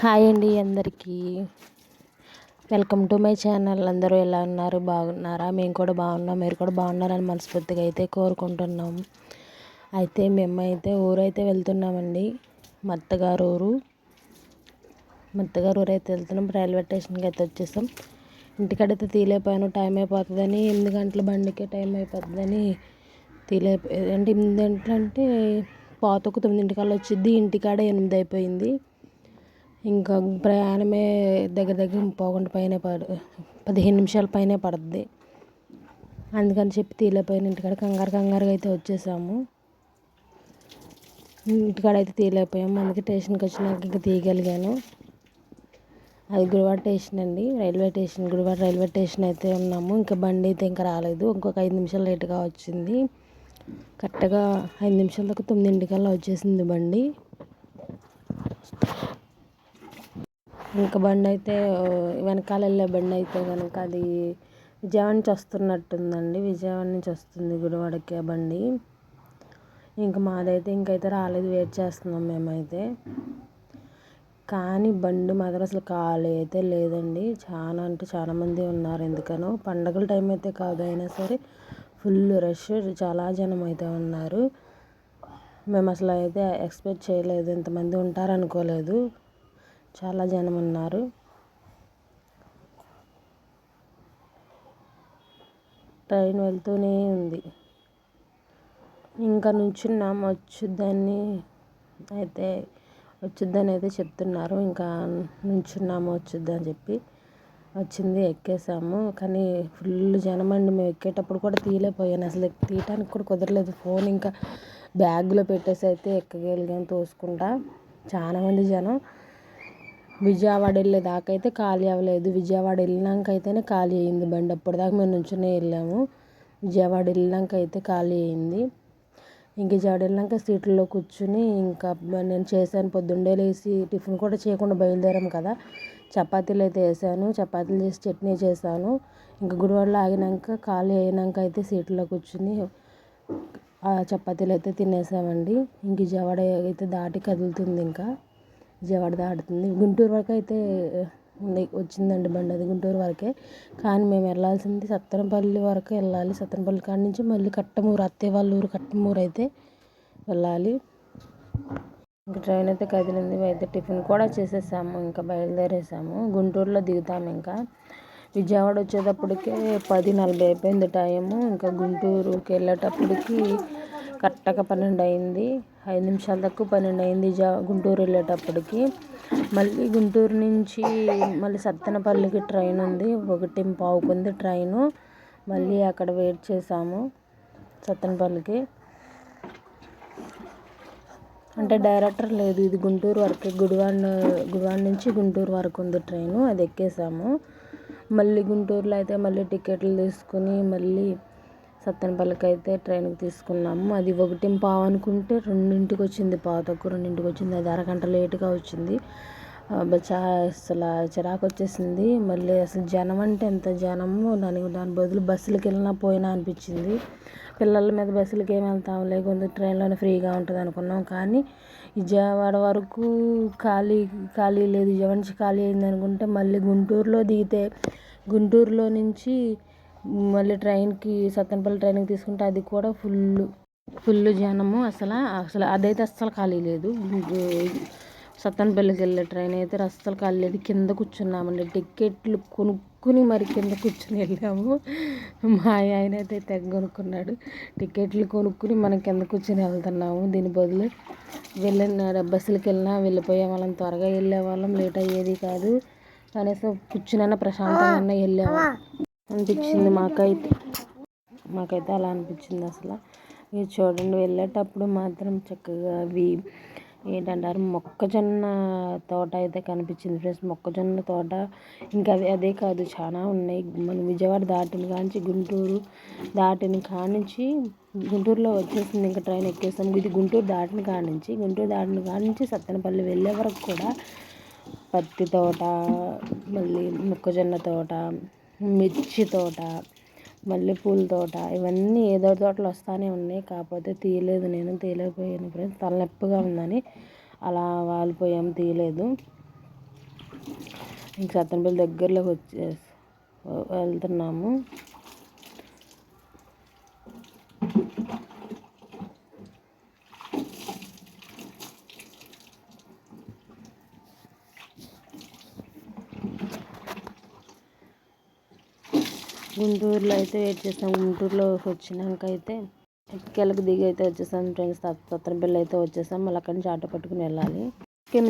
Hi అండి అందరికీ. Welcome to my channel. అందరూ ఎలా ఉన్నారు? బాగున్నారా? మేము కూడా బాగున్నాం. మీరు కూడా బాగున్నారని మనస్ఫూర్తిగా అయితే కోరుకుంటున్నాం. అయితే మేము అయితే ఊరైతే వెళ్తున్నామండి. మత్తగారు ఊరు మత్తగారు ఊరు అయితే వెళ్తున్నాం. రైల్వే స్టేషన్కి అయితే వచ్చేసాం. ఇంటికాడైతే తీలేపోయాను టైం అయిపోతుందని ఎనిమిది గంటల బండికే టైం అయిపోతుందని తీలేపో అంటే ఎనిమిది గంటలంటే అంటే పాతకు తొమ్మిదింటికల్లా వచ్చింది ఇంటికాడ ఎనిమిది అయిపోయింది. ఇంకా ప్రయాణమే దగ్గర దగ్గర పావుగంట పైనే పడ పదిహేను నిమిషాల పైనే పడుద్ది. అందుకని చెప్పి తీయలేకపోయిన ఇంటికాడ కంగారు కంగారుగా అయితే వచ్చేసాము. ఇంటికాడ అయితే తీయలేకపోయాము అందుకే స్టేషన్కి వచ్చినాక ఇంకా తీయగలిగాను. అది గుడివాడ స్టేషన్ అండి. Railway station Gudivada railway station అయితే ఉన్నాము. ఇంకా బండి అయితే ఇంకా రాలేదు. ఇంకొక ఐదు నిమిషాలు లేట్గా వచ్చింది. కరెక్ట్గా ఐదు నిమిషాలకు తొమ్మిదింటికల్లా వచ్చేసింది బండి. ఇంక బండి అయితే వెనకాల వెళ్ళే బండి అయితే కనుక అది విజయవాడ నుంచి వస్తున్నట్టుందండి. విజయవాడ నుంచి వస్తుంది గుడివాడకి ఆ బండి. ఇంక మాదైతే ఇంకైతే రాలేదు వెయిట్ చేస్తున్నాం మేమైతే. కానీ బండి మాత్రం అసలు ఖాళీ అయితే లేదండి. చాలా అంటే చాలా మంది ఉన్నారు ఎందుకనో. పండగల టైం అయితే కాదు అయినా సరే ఫుల్ రష్ చాలా జనం అయితే ఉన్నారు. మేము అసలు అయితే ఎక్స్పెక్ట్ చేయలేదు ఇంతమంది ఉంటారు అనుకోలేదు చాలా జనం ఉన్నారు. ట్రైన్ వెళ్తూనే ఉంది. ఇంకా నుంచున్నాం. వచ్చుద్దని అయితే వచ్చుద్దని అయితే చెప్తున్నారు. ఇంకా నుంచున్నాము వచ్చుద్దని చెప్పి వచ్చింది ఎక్కేసాము. కానీ ఫుల్ జనం అండి. మేము ఎక్కేటప్పుడు కూడా తీయలేకపోయాను. అసలు తీయటానికి కూడా కుదరలేదు. ఫోన్ ఇంకా బ్యాగ్లో పెట్టేసి అయితే ఎక్కగలిగాను తోసుకుంటా. చాలామంది జనం. విజయవాడ వెళ్ళేదాకా అయితే ఖాళీ అవ్వలేదు. విజయవాడ వెళ్ళినాక అయితేనే ఖాళీ అయింది బండి. అప్పటిదాకా మేము నుంచునే వెళ్ళాము విజయవాడ వెళ్ళినాక అయితే ఖాళీ అయింది ఇంక విజయవాడ వెళ్ళినాక సీట్లలో కూర్చుని ఇంకా నేను చేశాను. పొద్దున్నే లేచి టిఫిన్ కూడా చేయకుండా బయలుదేరాము కదా. చపాతీలు అయితే వేసాను. చపాతీలు చేసి చట్నీ చేశాను. ఇంకా గుడివాడలో ఆగినాక ఖాళీ అయినాక అయితే సీట్లో కూర్చుని ఆ చపాతీలు అయితే తినేసామండి. ఇంక విజయవాడ అయితే దాటి కదులుతుంది ఇంకా. విజయవాడ దాటుతుంది. గుంటూరు వరకు అయితే వచ్చిందండి బండి అది గుంటూరు వరకే. కానీ మేము వెళ్ళాల్సింది సత్తెనపల్లి వరకు వెళ్ళాలి. సత్తెనపల్లి కాడ నుంచి మళ్ళీ కట్టమూరు అత్తయ్య వాళ్ళ ఊరు కట్టమూరు అయితే వెళ్ళాలి. ఇంకా ట్రైన్ అయితే కదిలింది. అయితే టిఫిన్ కూడా చేసేసాము ఇంకా బయలుదేరేసాము. గుంటూరులో దిగుతాము ఇంకా. విజయవాడ వచ్చేటప్పటికే పది నలభై అయిపోయింది టైము. ఇంకా గుంటూరుకి వెళ్ళేటప్పటికి కరెక్ట్గా పన్నెండు అయింది ఐదు నిమిషాల తక్కువ పన్నెండు అయింది జా గుంటూరు వెళ్ళేటప్పటికి. మళ్ళీ గుంటూరు నుంచి మళ్ళీ సత్తెనపల్లికి ట్రైన్ ఉంది. ఒకటి పావుకుంది ట్రైను. మళ్ళీ అక్కడ వెయిట్ చేసాము సత్తెనపల్లికి. అంటే డైరెక్టర్ లేదు. ఇది గుంటూరు వరకు గుడివాడ గుడివాడ నుంచి గుంటూరు వరకు ఉంది ట్రైను. అది ఎక్కేసాము. మళ్ళీ గుంటూరులో అయితే మళ్ళీ టికెట్లు తీసుకుని మళ్ళీ సత్తెనపల్లికి అయితే ట్రైన్కి తీసుకున్నాము. అది ఒకటి పావు అనుకుంటే రెండింటికి వచ్చింది పావు తక్కువ రెండింటికి వచ్చింది అది అరగంట లేటుగా వచ్చింది. చా అసలు చిరాకు వచ్చేసింది మళ్ళీ అసలు జనం అంటే ఎంత జనము? దానికి దాని బదులు బస్సులకి వెళ్ళినా పోయినా అనిపించింది. పిల్లల మీద బస్సులకి ఏమి వెళ్తాం? లేకుంటే ట్రైన్లోనే ఫ్రీగా ఉంటుంది అనుకున్నాం. కానీ విజయవాడ వరకు ఖాళీ ఖాళీ లేదు. విజయవాడ నుంచి ఖాళీ అయింది అనుకుంటే మళ్ళీ గుంటూరులో దిగితే గుంటూరులో నుంచి మళ్ళీ ట్రైన్కి సత్తెనపల్లి ట్రైన్కి తీసుకుంటే అది కూడా ఫుల్ ఫుల్ జనము. అసలు అసలు అదైతే అస్సలు ఖాళీ లేదు. సత్తెనపల్లికి వెళ్ళే ట్రైన్ అయితే అస్సలు ఖాళీ లేదు. కింద కూర్చున్నామండి. టికెట్లు కొనుక్కుని మరి కింద కూర్చుని వెళ్ళాము. మా ఆయన అయితే తెగ కొనుక్కున్నాడు. టికెట్లు కొనుక్కుని మనం కింద కూర్చుని వెళ్తున్నాము. దీని బదులు వెళ్ళిన బస్సులకి వెళ్ళినా వెళ్ళిపోయే వాళ్ళం. త్వరగా వెళ్ళే వాళ్ళం. లేట్ అయ్యేది కాదు. కనీసం కూర్చునైనా ప్రశాంతంగా వెళ్ళేవాళ్ళం అనిపించింది మాకైతే. మాకైతే అలా అనిపించింది అసలు. ఇది చూడండి వెళ్ళేటప్పుడు మాత్రం చక్కగా అవి ఏంటంటారు మొక్కజొన్న తోట అయితే కనిపించింది ఫ్రెండ్స్. మొక్కజొన్న తోట ఇంకా అవి అదే కాదు చాలా ఉన్నాయి. మన విజయవాడ దాటిన కానించి గుంటూరు దాటిన కానించి గుంటూరులో వచ్చేసింది ఇంకా ట్రైన్ ఎక్కేసాం. ఇది గుంటూరు దాటిన కానించి గుంటూరు దాటిన కానించి సత్తెనపల్లి వెళ్ళే వరకు కూడా పత్తి తోట మళ్ళీ మొక్కజొన్న తోట మిర్చి తోట మల్లెపూల తోట ఇవన్నీ ఏదో తోటలు వస్తూనే ఉన్నాయి. కాకపోతే తీయలేదు నేను తీయలేకపోయాను ఫ్రెండ్స్. తలనొప్పిగా ఉందని అలా వాలిపోయాం తీయలేదు. ఇంక సత్తెనపల్లి దగ్గరలోకి వచ్చే వెళ్తున్నాము. గుంటూరులో అయితే వెయిట్ చేస్తాం. గుంటూరులో వచ్చినాక అయితే ఎక్కలకి దిగి అయితే వచ్చేసాం ఫ్రెండ్స్ సత్తెనపల్లి అయితే వచ్చేసాం మళ్ళీ అక్కడి నుంచి ఆటో పట్టుకుని వెళ్ళాలి. కింద